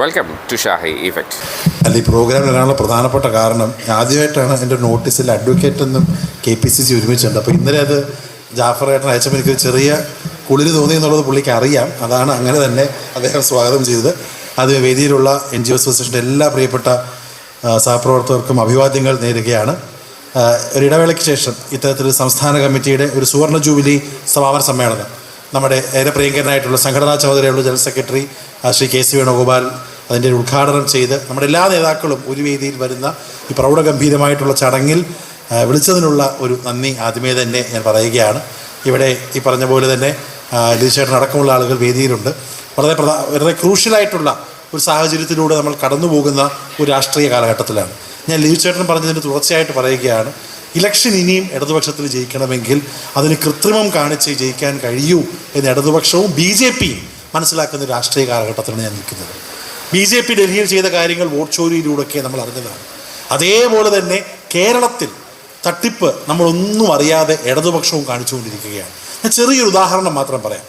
Welcome to Shahi effect അല്ല ഈ programme വരാനുള്ള പ്രധാനപ്പെട്ട കാരണം ആദ്യമായിട്ടാണ് എന്റെ നോട്ടീസിൽ അഡ്വക്കേറ്റ് എന്നും കെ പി സി സി ഒരുമിച്ചുണ്ട്. അപ്പോൾ ഇന്നലെ അത് ജാഫർ ഏട്ടൻ അയച്ചപ്പോൾ എനിക്ക് ചെറിയ കുളിര് തോന്നി എന്നുള്ളത് പുള്ളിക്ക് അറിയാം. അതാണ് അങ്ങനെ തന്നെ അദ്ദേഹം സ്വാഗതം ചെയ്തത്. അത് വേദിയിലുള്ള എൻ ജി ഒ അസോസിയേഷന്റെ എല്ലാ പ്രിയപ്പെട്ട സഹപ്രവർത്തകർക്കും അഭിവാദ്യങ്ങൾ നേരുകയാണ്. ഒരിടവേളയ്ക്ക് ശേഷം ഇത്തരത്തിൽ സംസ്ഥാന കമ്മിറ്റിയുടെ ഒരു സുവർണ ജൂബിലി സമാപന സമ്മേളനം. നമ്മുടെ ഏറെ പ്രിയങ്കരനായിട്ടുള്ള സംഘടനാ ചുമതലയുള്ള general secretary Shri K C Venugopal അതിന്റെ ഉദ്ഘാടനം ചെയ്ത് നമ്മുടെ എല്ലാ നേതാക്കളും ഒരു വേദിയിൽ വരുന്ന ഈ പ്രൗഢഗംഭീരമായിട്ടുള്ള ചടങ്ങിൽ വിളിച്ചതിനുള്ള ഒരു നന്ദി ആദ്യമേ തന്നെ ഞാൻ പറയുകയാണ്. ഇവിടെ ഈ പറഞ്ഞ പോലെ തന്നെ ലിജുചേട്ടൻ അടക്കമുള്ള ആളുകൾ വേദിയിലുണ്ട്. വളരെ പ്രധാ വളരെ ക്രൂഷ്യലായിട്ടുള്ള ഒരു സാഹചര്യത്തിലൂടെ നമ്മൾ കടന്നു പോകുന്ന ഒരു രാഷ്ട്രീയ കാലഘട്ടത്തിലാണ്. ഞാൻ ലിജുചേട്ടൻ പറഞ്ഞതിന് തുടർച്ചയായിട്ട് പറയുകയാണ്. ഇലക്ഷൻ ഇനിയും ഇടതുപക്ഷത്തിൽ ജയിക്കണമെങ്കിൽ അതിന് കൃത്രിമം കാണിച്ച് ജയിക്കാൻ കഴിയൂ എന്ന് ഇടതുപക്ഷവും ബി ജെ പിയും മനസ്സിലാക്കുന്ന രാഷ്ട്രീയ കാലഘട്ടത്തിലാണ് ഞാൻ നിൽക്കുന്നത്. ബി ജെ പി ഡൽഹിയിൽ ചെയ്ത കാര്യങ്ങൾ വോട്ട് ചോരിയിലൂടെയൊക്കെ നമ്മൾ അറിഞ്ഞതാണ്. അതേപോലെ തന്നെ കേരളത്തിൽ തട്ടിപ്പ് നമ്മളൊന്നും അറിയാതെ ഇടതുപക്ഷവും കാണിച്ചുകൊണ്ടിരിക്കുകയാണ്. ഞാൻ ചെറിയൊരു ഉദാഹരണം മാത്രം പറയാം.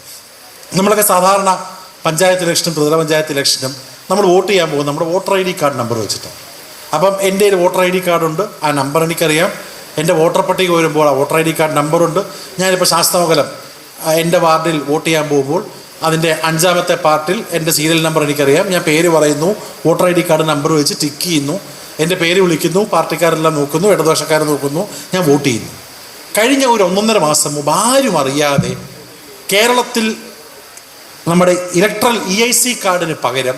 നമ്മളൊക്കെ സാധാരണ പഞ്ചായത്ത് ഇലക്ഷനും ത്രിതല പഞ്ചായത്ത് ഇലക്ഷനും നമ്മൾ വോട്ട് ചെയ്യാൻ പോകും നമ്മുടെ voter I D card number വെച്ചിട്ടാണ്. അപ്പം എന്റെ വോട്ടർ ഐ ഡി കാർഡുണ്ട്. ആ നമ്പർ എനിക്കറിയാം. എന്റെ വോട്ടർ പട്ടിക വരുമ്പോൾ ആ വോട്ടർ ഐ ഡി കാർഡ് നമ്പറുണ്ട്. ഞാനിപ്പോൾ ശാസ്തമംഗലം എന്റെ വാർഡിൽ വോട്ട് ചെയ്യാൻ പോകുമ്പോൾ അതിന്റെ അഞ്ചാമത്തെ പാർട്ടിൽ എന്റെ സീരിയൽ നമ്പർ എനിക്കറിയാം. ഞാൻ പേര് പറയുന്നു voter I D card number വെച്ച് ടിക്ക് ചെയ്യുന്നു. എന്റെ പേര് വിളിക്കുന്നു പാർട്ടിക്കാരെല്ലാം നോക്കുന്നു ഇടതുപക്ഷക്കാരെ നോക്കുന്നു ഞാൻ വോട്ട് ചെയ്യുന്നു. കഴിഞ്ഞ ഒരു ഒന്നൊന്നര മാസം മുമ്പ് ആരും അറിയാതെ കേരളത്തിൽ നമ്മുടെ ഇലക്ട്രൽ ഇ ഐ സി കാർഡിന് പകരം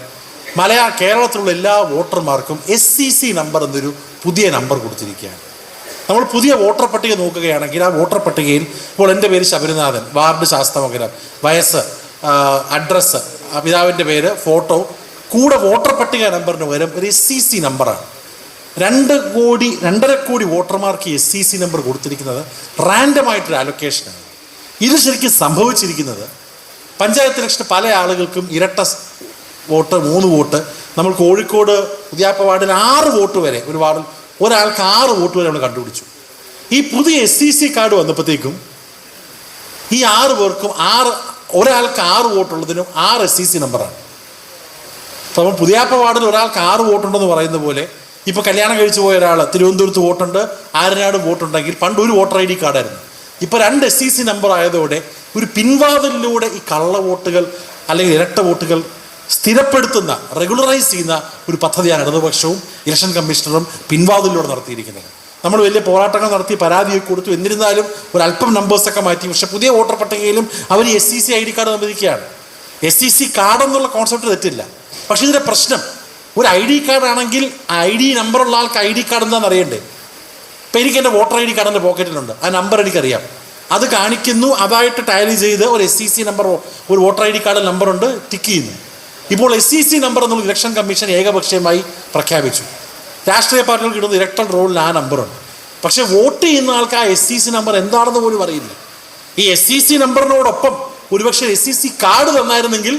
മലയാള കേരളത്തിലുള്ള എല്ലാ വോട്ടർമാർക്കും എസ് സി സി നമ്പർ എന്നൊരു പുതിയ നമ്പർ കൊടുത്തിരിക്കുകയാണ്. നമ്മൾ പുതിയ വോട്ടർ പട്ടിക നോക്കുകയാണെങ്കിൽ ആ വോട്ടർ പട്ടികയിൽ ഇപ്പോൾ എന്റെ പേര് ശബരിനാഥൻ വാർഡ് ശാസ്ത്രമകരം വയസ്സ് അഡ്രസ്സ് പിതാവിന്റെ പേര് ഫോട്ടോ കൂടെ വോട്ടർ പട്ടിക നമ്പറിന് പകരം ഒരു എസ് സി സി നമ്പറാണ് രണ്ട് കോടി രണ്ടര കോടി വോട്ടർമാർക്ക് എസ് സി സി നമ്പർ കൊടുത്തിരിക്കുന്നത് റാൻഡമായിട്ടൊരു അലൊക്കേഷനാണ് ഇത് ശരിക്കും സംഭവിച്ചിരിക്കുന്നത് പഞ്ചായത്ത് ഇലക്ഷന് പല ആളുകൾക്കും ഇരട്ട വോട്ട് മൂന്ന് വോട്ട് നമ്മൾ കോഴിക്കോട് പുതിയാപ്പ വാർഡിൽ ആറ് വോട്ട് വരെ ഒരു വാർഡിൽ ഒരാൾക്ക് ആറ് വോട്ട് വരെ നമ്മൾ കണ്ടുപിടിച്ചു. ഈ പുതിയ എസ് സി സി കാർഡ് വന്നപ്പോഴത്തേക്കും ഈ ആറ് പേർക്കും ആറ് ഒരാൾക്ക് ആറ് വോട്ടുള്ളതിനും ആറ് എസ് സി സി നമ്പറാണ്. അപ്പോൾ നമ്മൾ പുതിയാപ്പ വാർഡിൽ ഒരാൾക്ക് ആറ് വോട്ടുണ്ടെന്ന് പറയുന്ന പോലെ ഇപ്പോൾ കല്യാണം കഴിച്ചു പോയ ഒരാൾ തിരുവനന്തപുരത്ത് വോട്ടുണ്ട് ആരനാട് വോട്ടുണ്ടെങ്കിൽ പണ്ട് ഒരു വോട്ടർ ഐ ഡി കാർഡായിരുന്നു ഇപ്പോൾ രണ്ട് എസ് സി സി നമ്പർ ആയതോടെ ഒരു പിൻവാതിലിലൂടെ ഈ കള്ള വോട്ടുകൾ അല്ലെങ്കിൽ ഇരട്ട വോട്ടുകൾ സ്ഥിരപ്പെടുത്തുന്ന റെഗുലറൈസ് ചെയ്യുന്ന ഒരു പദ്ധതിയാണ് ഇടതുപക്ഷവും ഇലക്ഷൻ കമ്മീഷണറും പിൻവാതിലൂടെ നടത്തിയിരിക്കുന്നത്. നമ്മൾ വലിയ പോരാട്ടങ്ങൾ നടത്തി പരാതിയൊക്കെ കൊടുത്തു. എന്നിരുന്നാലും ഒരു അല്പം നമ്പേഴ്സൊക്കെ മാറ്റി. പക്ഷെ പുതിയ വോട്ടർ പട്ടികയിലും അവർ S C C I D card നിർമ്മിക്കുകയാണ് S C C card എന്നുള്ള കോൺസെപ്റ്റ് തെറ്റില്ല. പക്ഷേ ഇതിന്റെ പ്രശ്നം ഒരു ഐ ഡി കാർഡ് ആണെങ്കിൽ ഐ ഡി നമ്പറുള്ള ആൾക്ക് ഐ ഡി കാർഡ് എന്താണെന്ന് അറിയണ്ടേ? ഇപ്പം എനിക്ക് എന്റെ വോട്ടർ ഐ ഡി കാർഡ് എന്റെ പോക്കറ്റിലുണ്ട് ആ നമ്പർ എനിക്കറിയാം. അത് കാണിക്കുന്നു. അതായിട്ട് ടാലി ചെയ്ത് ഒരു എസ് സി സി നമ്പർ ഒരു വോട്ടർ ഐ ഡി കാർഡ് നമ്പറുണ്ട് ടിക്ക് ചെയ്യുന്നു. ഇപ്പോൾ എസ് സി സി നമ്പർ എന്നുള്ള ഇലക്ഷൻ കമ്മീഷൻ ഏകപക്ഷീയമായി പ്രഖ്യാപിച്ചു. രാഷ്ട്രീയ പാർട്ടികൾക്ക് ഇടുന്ന ഇലക്ട്രൽ റോളിൽ ആ നമ്പറുണ്ട് പക്ഷേ വോട്ട് ചെയ്യുന്ന ആൾക്ക് ആ എസ് സി സി നമ്പർ എന്താണെന്ന് പോലും അറിയില്ല. ഈ എസ് സി സി നമ്പറിനോടൊപ്പം ഒരുപക്ഷെ എസ് സി സി കാർഡ് തന്നായിരുന്നെങ്കിൽ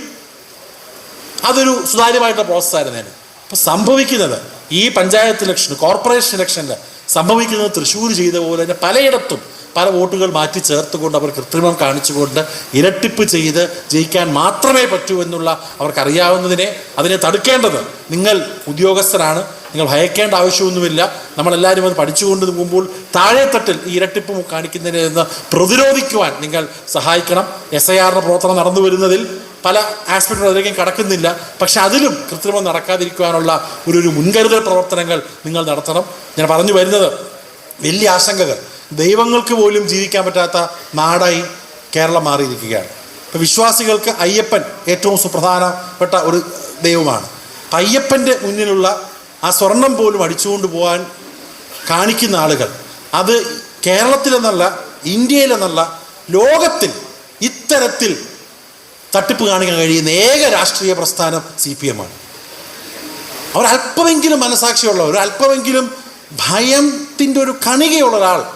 അതൊരു സുതാര്യമായിട്ടുള്ള പ്രോസസ്സായിരുന്നേനെ അപ്പോൾ സംഭവിക്കുന്നത് ഈ പഞ്ചായത്ത് ഇലക്ഷന് കോർപ്പറേഷൻ ഇലക്ഷനിൽ സംഭവിക്കുന്നത് തൃശ്ശൂർ ചെയ്ത പോലെ തന്നെ പലയിടത്തും പല വോട്ടുകൾ മാറ്റി ചേർത്തുകൊണ്ട് അവർ കൃത്രിമം കാണിച്ചുകൊണ്ട് ഇരട്ടിപ്പ് ചെയ്ത് ജയിക്കാൻ മാത്രമേ പറ്റൂ എന്നുള്ള അവർക്കറിയാവുന്നതിനെ അതിനെ തടുക്കേണ്ടത് നിങ്ങൾ ഉദ്യോഗസ്ഥരാണ് നിങ്ങൾ ഭയക്കേണ്ട ആവശ്യമൊന്നുമില്ല. നമ്മളെല്ലാവരും അത് പഠിച്ചുകൊണ്ട് പോകുമ്പോൾ താഴെത്തട്ടിൽ ഈ ഇരട്ടിപ്പ് കാണിക്കുന്നതിനെ നിന്ന് പ്രതിരോധിക്കുവാൻ നിങ്ങൾ സഹായിക്കണം. എസ് ഐ ആറിന്റെ പ്രവർത്തനം നടന്നു വരുന്നതിൽ പല ആസ്പെക്ടുകൾ അതിലേക്കും കടക്കുന്നില്ല. പക്ഷെ അതിലും കൃത്രിമം നടക്കാതിരിക്കുവാനുള്ള ഒരു ഒരു മുൻകരുതൽ പ്രവർത്തനങ്ങൾ നിങ്ങൾ നടത്തണം. ഞാൻ പറഞ്ഞു വരുന്നത് വലിയ ആശങ്കകൾ. ദൈവങ്ങൾക്ക് പോലും ജീവിക്കാൻ പറ്റാത്ത നാടായി കേരളം മാറിയിരിക്കുകയാണ്. ഇപ്പം വിശ്വാസികൾക്ക് അയ്യപ്പൻ ഏറ്റവും സുപ്രധാനപ്പെട്ട ഒരു ദൈവമാണ്. അയ്യപ്പന്റെ മുന്നിലുള്ള ആ സ്വർണം പോലും അടിച്ചുകൊണ്ട് പോകാൻ കാണിക്കുന്ന ആളുകൾ അത് കേരളത്തിലെന്നല്ല ഇന്ത്യയിലെന്നല്ല ലോകത്തിൽ ഇത്തരത്തിൽ തട്ടിപ്പ് കാണിക്കാൻ കഴിയുന്ന ഏക രാഷ്ട്രീയ പ്രസ്ഥാനം സി പി എം ആണ്. അവർ അല്പമെങ്കിലും മനസാക്ഷിയുള്ളവർ അല്പമെങ്കിലും ഭയത്തിന്റെ ഒരു കണികയുള്ള ഒരാൾ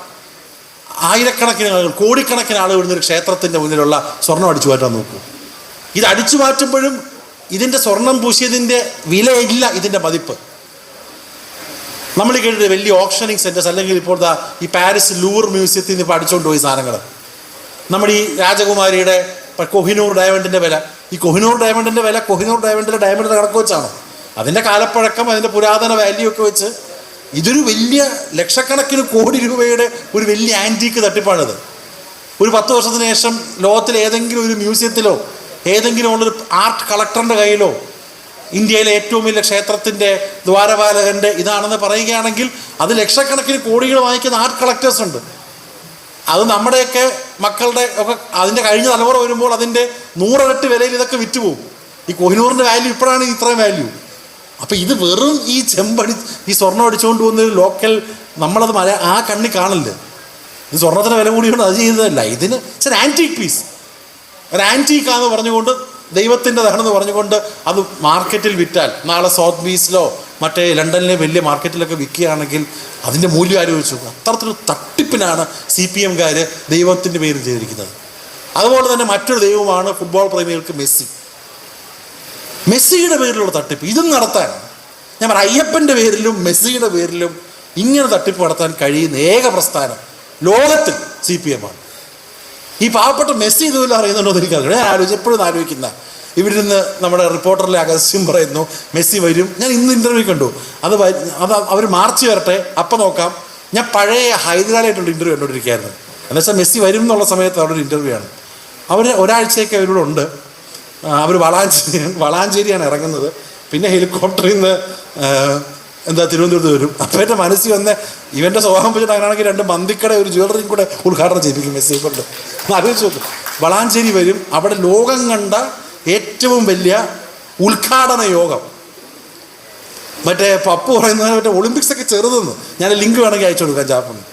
ആയിരക്കണക്കിന് ആളുകൾ കോടിക്കണക്കിന് ആളുകൾ വരുന്ന ഒരു ക്ഷേത്രത്തിന്റെ മുന്നിലുള്ള സ്വർണം അടിച്ചു മാറ്റാൻ നോക്കൂ. ഇത് അടിച്ചു മാറ്റുമ്പോഴും ഇതിന്റെ സ്വർണം പൂശിയതിന്റെ വിലയില്ല ഇതിന്റെ മതിപ്പ്. നമ്മൾ കേട്ടിട്ട് വലിയ ഓപ്ഷനിങ് സെന്റേഴ്സ് അല്ലെങ്കിൽ ഇപ്പോൾ ദാ ഈ പാരീസ് ലൂർ മ്യൂസിയത്തിൽ നിന്ന് ഇപ്പോൾ അടിച്ചുകൊണ്ട് പോയി സാധനങ്ങൾ നമ്മുടെ ഈ രാജകുമാരിയുടെ കൊഹിനൂർ ഡയമണ്ടിന്റെ വില. ഈ കൊഹിനൂർ ഡയമണ്ടിന്റെ വില കൊഹിനൂർ ഡയമണ്ടിലെ ഡയമണ്ടിന്റെ കണക്ക് വെച്ചാണ്? അതിന്റെ കാലപ്പഴക്കം അതിന്റെ പുരാതന വാല്യൂ ഒക്കെ വെച്ച് ഇതൊരു വലിയ ലക്ഷക്കണക്കിന് കോടി രൂപയുടെ ഒരു വലിയ ആന്റീക്ക് തട്ടിപ്പാണിത്. ഒരു പത്ത് വർഷത്തിന് ശേഷം ലോകത്തിലെ ഏതെങ്കിലും ഒരു മ്യൂസിയത്തിലോ ഏതെങ്കിലും ഉള്ളൊരു ആർട്ട് കളക്ടറിന്റെ കയ്യിലോ ഇന്ത്യയിലെ ഏറ്റവും വലിയ ക്ഷേത്രത്തിന്റെ ദ്വാരപാലകന്റെ ഇതാണെന്ന് പറയുകയാണെങ്കിൽ അത് ലക്ഷക്കണക്കിന് കോടികൾ വാങ്ങിക്കുന്ന ആർട്ട് കളക്ടേഴ്സ് ഉണ്ട്. അത് നമ്മുടെയൊക്കെ മക്കളുടെ ഒക്കെ അതിന്റെ കഴിഞ്ഞ തലമുറ വരുമ്പോൾ അതിന്റെ നൂറിരട്ടി വിലയിൽ ഇതൊക്കെ വിറ്റുപോകും. ഈ കൊഹിനൂറിന്റെ വാല്യൂ ഇപ്പോഴാണ് ഇത്രയും വാല്യൂ അപ്പോൾ ഇത് വെറും ഈ ചെമ്പടി ഈ സ്വർണം അടിച്ചുകൊണ്ട് പോകുന്ന ഒരു ലോക്കൽ നമ്മളത് മല ആ കണ്ണി കാണില്ല ഇത് സ്വർണത്തിന് വില കൂടിയുണ്ട് അത് ചെയ്തതല്ല. ഇതിന് ഇറ്റ്സ് ആന്റീക് പീസ് ഒരു ആന്റീക്കാന്ന് പറഞ്ഞുകൊണ്ട് ദൈവത്തിന്റെതാണെന്ന് പറഞ്ഞുകൊണ്ട് അത് മാർക്കറ്റിൽ വിറ്റാൽ നാളെ സൗത്ത് ബീച്ചിലോ മറ്റേ ലണ്ടനിലെ വലിയ മാർക്കറ്റിലൊക്കെ വിൽക്കുകയാണെങ്കിൽ അതിന്റെ മൂല്യം ആലോചിച്ചു അത്തരത്തിലൊരു തട്ടിപ്പിനാണ് സി പി എംകാർ ദൈവത്തിന്റെ പേരിൽ ചെയ്തിരിക്കുന്നത്. അതുപോലെ തന്നെ മറ്റൊരു ദൈവമാണ് ഫുട്ബോൾ പ്രേമികൾക്ക് മെസ്സി. മെസ്സിയുടെ പേരിലുള്ള തട്ടിപ്പ്. ഇതും നടത്താൻ. ഞാൻ പറയാം അയ്യപ്പന്റെ പേരിലും മെസ്സിയുടെ പേരിലും ഇങ്ങനെ തട്ടിപ്പ് നടത്താൻ കഴിയുന്ന ഏക പ്രസ്ഥാനം ലോകത്തിൽ സി പി എം ആണ്. ഈ പാവപ്പെട്ട മെസ്സി ഇതുപോലെ അറിയുന്നുണ്ടോ എന്ന് എനിക്കറിയാം ഞാൻ ആലോചിച്ച് എപ്പോഴും ആലോചിക്കുന്ന. ഇവിടുന്ന് നമ്മുടെ റിപ്പോർട്ടറിലെ അഗസ്യം പറയുന്നു മെസ്സി വരും. ഞാൻ ഇന്ന് ഇന്റർവ്യൂ കണ്ടു. അത് അത് അവർ മാർച്ച് വരട്ടെ. അപ്പം നോക്കാം. ഞാൻ പഴയ ഹൈദരാബാദായിട്ടുള്ള ഇന്റർവ്യൂ കണ്ടുകൊണ്ടിരിക്കുകയായിരുന്നു എന്നുവെച്ചാൽ മെസ്സി വരും എന്നുള്ള സമയത്ത് അവിടെ ഒരു ഇന്റർവ്യൂ ആണ്. അവർ ഒരാഴ്ചയൊക്കെ അവരോടുണ്ട് അവർ വളാഞ്ചേരി വളാഞ്ചേരിയാണ് ഇറങ്ങുന്നത്. പിന്നെ ഹെലികോപ്റ്ററിൽ നിന്ന് എന്താ തിരുവനന്തപുരത്ത് വരും. അപ്പോൾ എന്റെ മനസ്സിൽ വന്ന ഇവന്റെ സ്വഭാവം വെച്ചിട്ട് അങ്ങനെയാണെങ്കിൽ രണ്ട് മന്തിക്കട ഒരു ജ്വല്ലറിയും കൂടെ ഉദ്ഘാടനം ചെയ്യിപ്പിക്കും മെസ്സിയെ കൊണ്ട് ആലോചിച്ച് നോക്കും. വളാഞ്ചേരി വരും. അവിടെ ലോകം കണ്ട ഏറ്റവും വലിയ ഉദ്ഘാടന യോഗം. മറ്റേ പപ്പു പറയുന്നത് മറ്റേ ഒളിമ്പിക്സൊക്കെ ചെറുതെന്ന്. ഞാൻ ലിങ്ക് വേണമെങ്കിൽ അയച്ചു കൊടുക്കാം ജാപ്പന്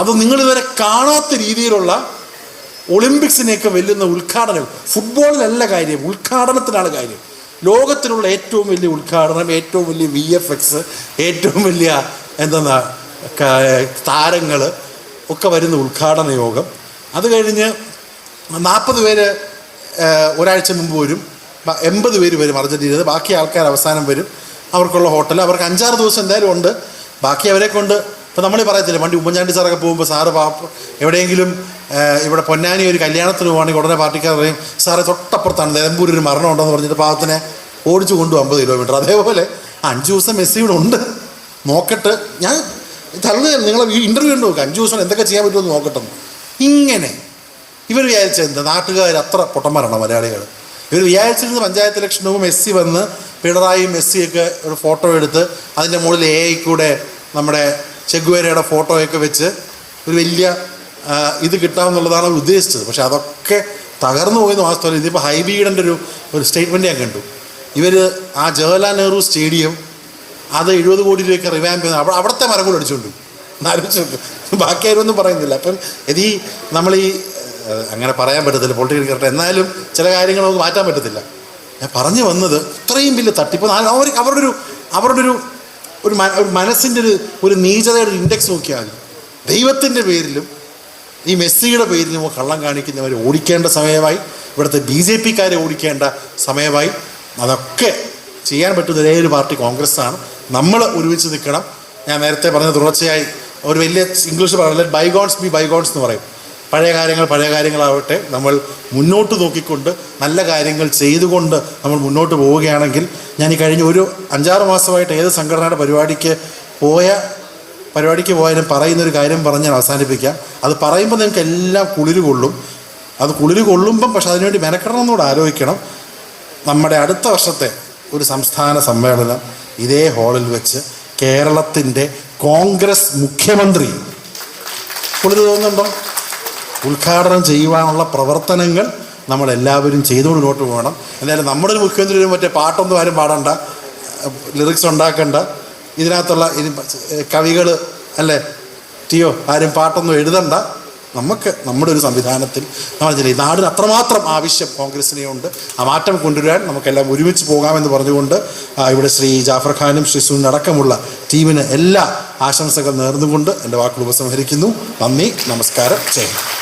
അത് നിങ്ങളിതുവരെ കാണാത്ത രീതിയിലുള്ള ഒളിമ്പിക്സിനെയൊക്കെ വെല്ലുന്ന ഉദ്ഘാടനം ഫുട്ബോളിലല്ല കാര്യം ഉദ്ഘാടനത്തിനാണ് കാര്യം. ലോകത്തിലുള്ള ഏറ്റവും വലിയ ഉദ്ഘാടനം ഏറ്റവും വലിയ വി എഫ് എക്സ് ഏറ്റവും വലിയ എന്താ താരങ്ങൾ ഒക്കെ വരുന്ന ഉദ്ഘാടന യോഗം. അത് കഴിഞ്ഞ് നാൽപ്പത് പേര് ഒരാഴ്ച മുമ്പ് വരും. എൺപത് പേര് വരും അർജന്റീനയിൽ ബാക്കി ആൾക്കാർ അവസാനം വരും. അവർക്കുള്ള ഹോട്ടൽ അവർക്ക് അഞ്ചാറ് ദിവസം എന്തായാലും ഉണ്ട്. ബാക്കി അവരെ കൊണ്ട് ഇപ്പം നമ്മൾ പറയത്തില്ല വണ്ടി ഉമ്മൻചാണ്ടി സാറൊക്കെ പോകുമ്പോൾ സാറ് എവിടെയെങ്കിലും ഇവിടെ പൊന്നാനി ഒരു കല്യാണത്തിന് പോവാണെങ്കിൽ ഉടനെ പാർട്ടിക്കാർ പറയും സാറെ തൊട്ടപ്പുറത്താണ് നിലമ്പൂർ ഒരു മരണം ഉണ്ടെന്ന് പറഞ്ഞിട്ട് പാവത്തിനെ ഓടിച്ചു കൊണ്ടു അമ്പത് കിലോമീറ്റർ. അതേപോലെ അഞ്ച് ദിവസം മെസ്സി ഇവിടെ ഉണ്ട്. നോക്കട്ട്. ഞാൻ തള്ളു നിങ്ങളെ ഇന്റർവ്യൂ ഉണ്ട് നോക്കുക അഞ്ച് ദിവസം എന്തൊക്കെ ചെയ്യാൻ പറ്റുമെന്ന് നോക്കട്ടെ ഇങ്ങനെ. ഇവർ വിചാരിച്ച എന്താ? നാട്ടുകാർ അത്ര പൊട്ടന്മാരാണോ മലയാളികൾ ഇവർ വിചാരിച്ചിരുന്ന പഞ്ചായത്ത് ഇലക്ഷനും മെസ്സി വന്ന് പിണറായി മെസ്സിയൊക്കെ ഒരു ഫോട്ടോ എടുത്ത് അതിന്റെ മുകളിൽ എ കൂടെ നമ്മുടെ ചെഗുവേരയുടെ ഫോട്ടോയൊക്കെ വെച്ച് ഒരു വലിയ ഇത് കിട്ടാമെന്നുള്ളതാണ് അവർ ഉദ്ദേശിച്ചത്. പക്ഷെ അതൊക്കെ തകർന്നു പോയെന്ന് വാസ്തവം ഇതിപ്പോൾ ഹൈബീഡന്റെ ഒരു ഒരു സ്റ്റേറ്റ്മെന്റ് ഞാൻ കണ്ടു. ഇവർ ആ ജവഹർലാൽ നെഹ്റു സ്റ്റേഡിയം അത് എഴുപത് കോടി രൂപയ്ക്ക് റിവാമ്പ് ചെയ്യുന്ന അവിടെ അവിടുത്തെ മരം കൂടെ അടിച്ചുകൊണ്ട് ആലോചിച്ചു ബാക്കി ആരൊന്നും പറയുന്നില്ല. അപ്പം ഇത് നമ്മൾ ഈ അങ്ങനെ പറയാൻ പറ്റത്തില്ല പൊളിറ്റിക്കൽ കറക്റ്റ് എന്നാലും ചില കാര്യങ്ങൾ നമുക്ക് മാറ്റാൻ പറ്റത്തില്ല. ഞാൻ പറഞ്ഞു വന്നത് ഇത്രയും വലിയ തട്ടിപ്പ്. അവർ അവരുടെ ഒരു അവരുടെ ഒരു ഒരു മനസ്സിന്റെ ഒരു ഒരു നീചതയുടെ ഇൻഡെക്സ് നോക്കിയാൽ ദൈവത്തിന്റെ പേരിലും ഈ മെസ്സിയുടെ പേരിലും കള്ളം കാണിക്കുന്നവരെ ഓടിക്കേണ്ട സമയമായി ഇവിടുത്തെ ബി ജെ പിക്കാരെ ഓടിക്കേണ്ട സമയമായി. അതൊക്കെ ചെയ്യാൻ പറ്റുന്ന ഒരേ ഒരു പാർട്ടി കോൺഗ്രസ് ആണ് നമ്മൾ ഒരുമിച്ച് നിൽക്കണം. ഞാൻ നേരത്തെ പറഞ്ഞ തുടർച്ചയായി ഒരു വലിയ ഇംഗ്ലീഷ് പറഞ്ഞാൽ ബൈഗോൺസ് ബി ബൈഗോൺസ് എന്ന് പറയും. പഴയ കാര്യങ്ങൾ പഴയ കാര്യങ്ങളാവട്ടെ നമ്മൾ മുന്നോട്ട് നോക്കിക്കൊണ്ട് നല്ല കാര്യങ്ങൾ ചെയ്തുകൊണ്ട് നമ്മൾ മുന്നോട്ട് പോവുകയാണെങ്കിൽ ഞാൻ ഈ കഴിഞ്ഞ ഒരു അഞ്ചാറ് മാസമായിട്ട് ഏത് സംഘടനയുടെ പരിപാടിക്ക് പോയ പരിപാടിക്ക് പോയാലും പറയുന്നൊരു കാര്യം പറഞ്ഞ് ഞാൻ അവസാനിപ്പിക്കാം. അത് പറയുമ്പോൾ നിങ്ങൾക്ക് എല്ലാം കുളിര് കൊള്ളും. അത് കുളിര് കൊള്ളുമ്പം പക്ഷെ അതിനുവേണ്ടി മെനക്കെടണം എന്നുകൂടെ ആലോചിക്കണം. നമ്മുടെ അടുത്ത വർഷത്തെ ഒരു സംസ്ഥാന സമ്മേളനം ഇതേ ഹാളിൽ വെച്ച് കേരളത്തിന്റെ കോൺഗ്രസ് മുഖ്യമന്ത്രി. കുളിര് തോന്നുന്നുണ്ടോ? ഉദ്ഘാടനം ചെയ്യുവാനുള്ള പ്രവർത്തനങ്ങൾ നമ്മളെല്ലാവരും ചെയ്തുകൊണ്ട് മുന്നോട്ട് പോകണം. എന്തായാലും നമ്മുടെ ഒരു മുഖ്യമന്ത്രി ഒരു മറ്റേ പാട്ടൊന്നും ആരും പാടണ്ട. ലിറിക്സ് ഉണ്ടാക്കണ്ട. ഇതിനകത്തുള്ള കവികൾ അല്ലേ? ടിയോ ആരും പാട്ടൊന്നും എഴുതണ്ട. നമുക്ക് നമ്മുടെ ഒരു സംവിധാനത്തിൽ നമ്മൾ ചില നാടിന് അത്രമാത്രം ആവശ്യം കോൺഗ്രസിനെ ഉണ്ട് ആ മാറ്റം കൊണ്ടുവരാൻ നമുക്കെല്ലാം ഒരുമിച്ച് പോകാമെന്ന് പറഞ്ഞുകൊണ്ട് ഇവിടെ ശ്രീ ജാഫർ ഖാനും ശ്രീ സുനിൽ അടക്കമുള്ള ടീമിന് എല്ലാ ആശംസകൾ നേർന്നുകൊണ്ട് എന്റെ വാക്കുകൾ ഉപസംഹരിക്കുന്നു. നന്ദി നമസ്കാരം. ഹിന്ദ്.